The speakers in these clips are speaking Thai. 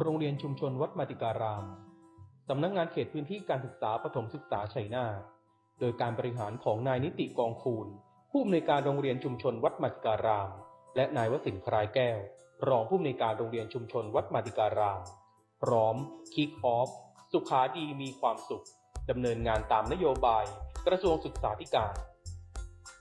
โรงเรียนชุมชนวัดมาติการาม สำนักงานเขตพื้นที่การศึกษาปฐมศึกษาชัยนาทโดยการบริหารของนายนิติกองคูณ ผู้อำนวยการโรงเรียนชุมชนวัดมาติการาม และนายวสินทร์คลายแก้ว รองผู้อำนวยการโรงเรียนชุมชนวัดมาติการาม พร้อมคิกออฟ สุขาดีมีความสุขดำเนินงานตามนโยบาย กระทรวงศึกษาธิการ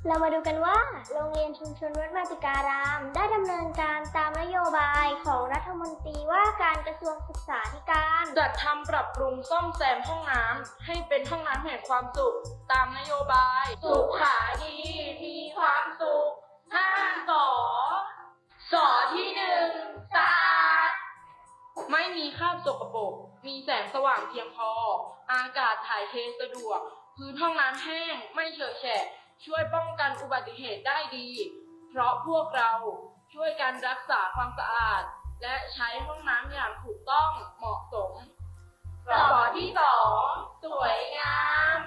เรามาดูกันว่า โรงเรียนชุมชนวัดมาติการาม ได้ดำเนินการตามนโยบายของรัฐมนตรีว่าการกระทรวงศึกษาธิการ จัดทำปรับปรุงซ่อมแซมห้องน้ำให้เป็นห้องน้ำแห่งความสุข ตามนโยบาย สุขาดีมีความสุขห้าสอสอที่หนึ่งสะอาดไม่มีคราบสกปรกมีแสงสว่างเพียงพอ อากาศถ่ายเทสะดวก พื้นห้องน้ำแห้งไม่เฉอะแฉะ ช่วยป้องกันอุบัติเหตุได้ดี เพราะพวกเราช่วยกันรักษาความสะอาด และใช้ห้องน้ำอย่างถูกต้องเหมาะสมสอที่สองสวยงาม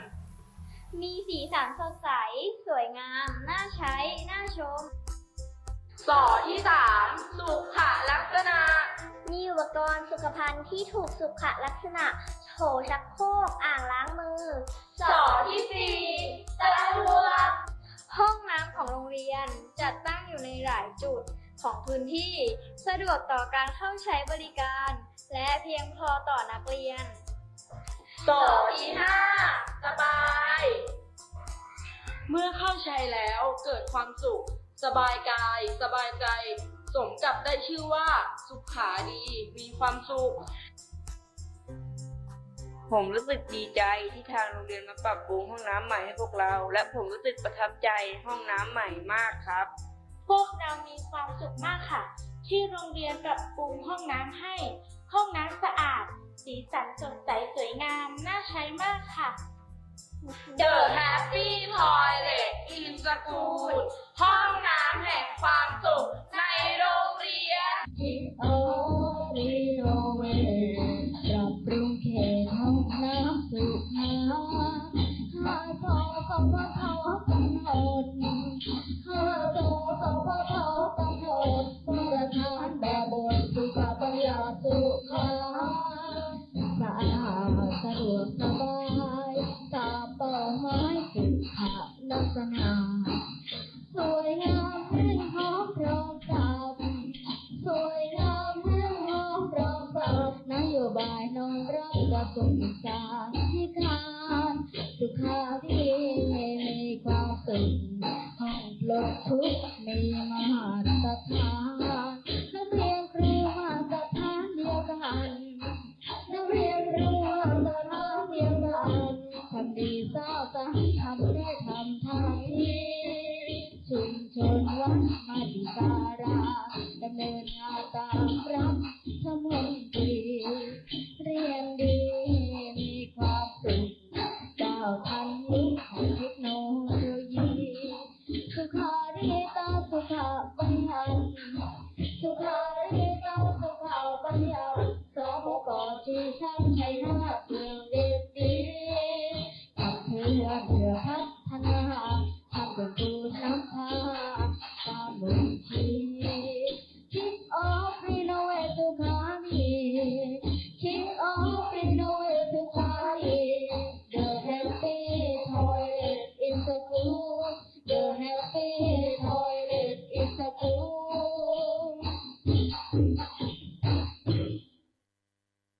มีสีสันสดใส สวยงาม น่าใช้ น่าชมสอที่สามสุขลักษณะ มีอุปกรณ์สุขภัณฑ์ที่ถูกสุขลักษณะโถชักโครกอ่างล้างมือสอ ของโรงเรียนจัดตั้งอยู่ในหลายจุดของพื้นที่ สะดวกต่อการเข้าใช้บริการ และเพียงพอต่อนักเรียนสอที่ห้าสบาย เมื่อเข้าใช้แล้วเกิดความสุข สบายกาย สบายใจ สมกับได้ชื่อว่า สุขาดี มีความสุข ผมรู้สึกดีใจที่ทางโรงเรียนมาปรับปรุงห้องน้ำใหม่ให้พวกเรา และผมรู้สึกประทับใจห้องน้ำใหม่มากครับ พวกเรามีความสุขมากค่ะ ที่โรงเรียนปรับปรุงห้องน้ำให้ ห้องน้ำสะอาด สีสันสดใสสวยงาม น่าใช้มากค่ะ The Happy Toilet in School ห้องน้ำแห่งความสุขในโรงเรียนโอรี สนาสวยงามเรื่องหอมรองกลับสวยงามเรื่องหอมรองกลับนโยบายน้องรับกับสุงสาธิการสุขาธิในความสุขห้องปลดทุกข์ในมหาสถานนักเรียนรูมาสถานเดียวกันนักเรียนรูมาสถานเดียวกันทำดีสร้างสทำได้ ตามรักสมุนตรีเรียนดีมีความสุขเจ้าวทันยุคเทคโนโลยีสุขาริตาสุขาบัญญัติสุขาริตาสุขาบัญญัติสมกอที่ช่าง